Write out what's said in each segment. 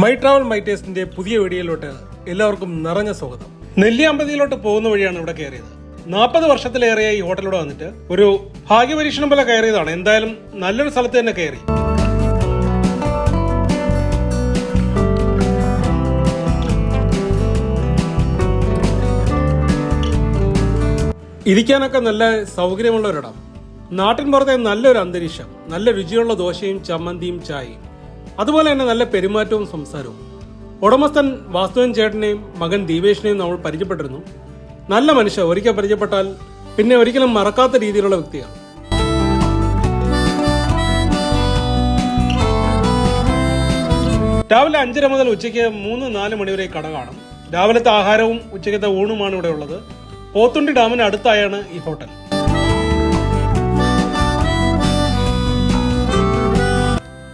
My travel my ടേസ്റ്റിന്റെ പുതിയ വീഡിയോയിലോട്ട് എല്ലാവർക്കും നിറഞ്ഞ സ്വാഗതം. നെല്ലിയാമ്പതിയിലോട്ട് പോകുന്ന വഴിയാണ് ഇവിടെ കയറിയത്. നാൽപ്പത് വർഷത്തിലേറെയായി ഈ ഹോട്ടലിലൂടെ വന്നിട്ട് ഒരു ഭാഗ്യപരീക്ഷണം പോലെ കയറിയതാണ്. എന്തായാലും നല്ലൊരു സ്ഥലത്ത് തന്നെ കയറി. ഇരിക്കാനൊക്കെ നല്ല സൗകര്യമുള്ള ഒരിടം. നാട്ടിൻ പുറത്തെ നല്ലൊരു അന്തരീക്ഷം നല്ല രുചിയുള്ള ദോശയും ചമ്മന്തിയും ചായയും. അതുപോലെ തന്നെ നല്ല പെരുമാറ്റവും സംസാരവും. ഉടമസ്ഥൻ വാസ്തുവൻ ചേട്ടനെയും മകൻ ദീപേഷിനെയും നമ്മൾ പരിചയപ്പെട്ടിരുന്നു. നല്ല മനുഷ്യ ഒരിക്കൽ പരിചയപ്പെട്ടാൽ പിന്നെ ഒരിക്കലും മറക്കാത്ത രീതിയിലുള്ള വ്യക്തിയാണ്. രാവിലെ അഞ്ചര മുതൽ ഉച്ചയ്ക്ക് മൂന്ന് നാല് മണിവരെ കട കാണും. രാവിലത്തെ ആഹാരവും ഉച്ചയ്ക്കത്തെ ഊണുമാണ് ഇവിടെ ഉള്ളത്. പോത്തുണ്ടി ഡാമിന് അടുത്തായാണ് ഈ ഹോട്ടൽ.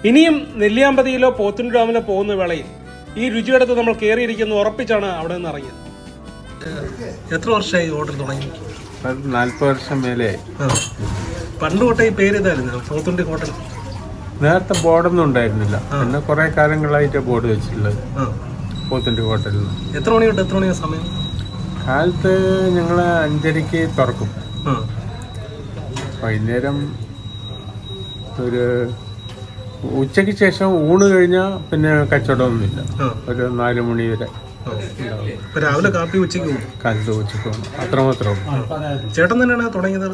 ഇനിയും നെല്ലിയാമ്പതിയിലോ പോത്തുണ്ടി ഡാമിലോ പോകുന്ന വേളയിൽ ഈ രുചിയെടുത്ത് നമ്മൾ കയറിയിരിക്കുന്നു ഉറപ്പിച്ചാണ് അവിടെ നിന്ന് ഇറങ്ങിയത്. എത്ര വർഷമായി ഹോട്ടൽ തുടങ്ങി? നാൽപ്പത് വർഷം മേലെ പണ്ട് തൊട്ടേ ഈ പേര് ഇതായിരുന്നു പോത്തുണ്ടി ഹോട്ടൽ. നേരത്തെ ബോർഡൊന്നും ഉണ്ടായിരുന്നില്ല. പിന്നെ കുറെ കാലങ്ങളായിട്ട് ബോർഡ് വെച്ചിട്ടുള്ളത്. പോത്തുണ്ടി ഹോട്ടലിൽ നിന്ന്. എത്ര മണി തൊട്ട് എത്ര മണിയാണ് സമയം? കാലത്ത് ഞങ്ങൾ അഞ്ചരയ്ക്ക് തുറക്കും. വൈകുന്നേരം ഒരു ഉച്ചയ്ക്ക് ശേഷം ഊണ് കഴിഞ്ഞാൽ പിന്നെ കച്ചവടമൊന്നുമില്ല. ഒരു നാല് മണി വരെ. രാവിലെ കാപ്പി ഉച്ചയ്ക്ക് കാലത്ത് ഉച്ചയ്ക്ക് അത്രമാത്രം ചേട്ടൻ തന്നെയാണ് തുടങ്ങിയത്?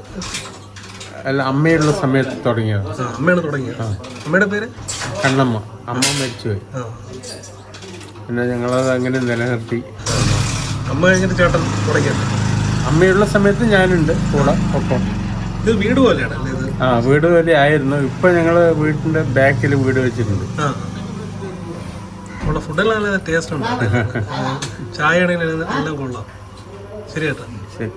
അല്ല അമ്മയുള്ള സമയത്ത് തുടങ്ങിയത്. അമ്മയാണ് തുടങ്ങിയത്. അമ്മയുടെ പേര്? കണ്ണമ്മ. അമ്മ മരിച്ചുപോയി. പിന്നെ ഞങ്ങളത് അങ്ങനെ നിലനിർത്തി. അമ്മ കഴിഞ്ഞിട്ട് ചേട്ടൻ തുടങ്ങിയത്? അമ്മയുള്ള സമയത്ത് ഞാനുണ്ട് കൂടെ ഒപ്പം. ഇത് വീട് പോലെയാണ് ആ വീട് വലിയ ആയിരുന്നു. ഇപ്പൊ ഞങ്ങൾ വീട്ടിന്റെ ബാക്കിൽ വീട് വെച്ചിട്ടുണ്ട്. ഉള്ള ഫുഡെല്ലാം നല്ല ടേസ്റ്റ് ഉണ്ട്. ചായ ആണെങ്കിലും എല്ലാം കൊള്ളാം ശരി ചേട്ടാ ശരി.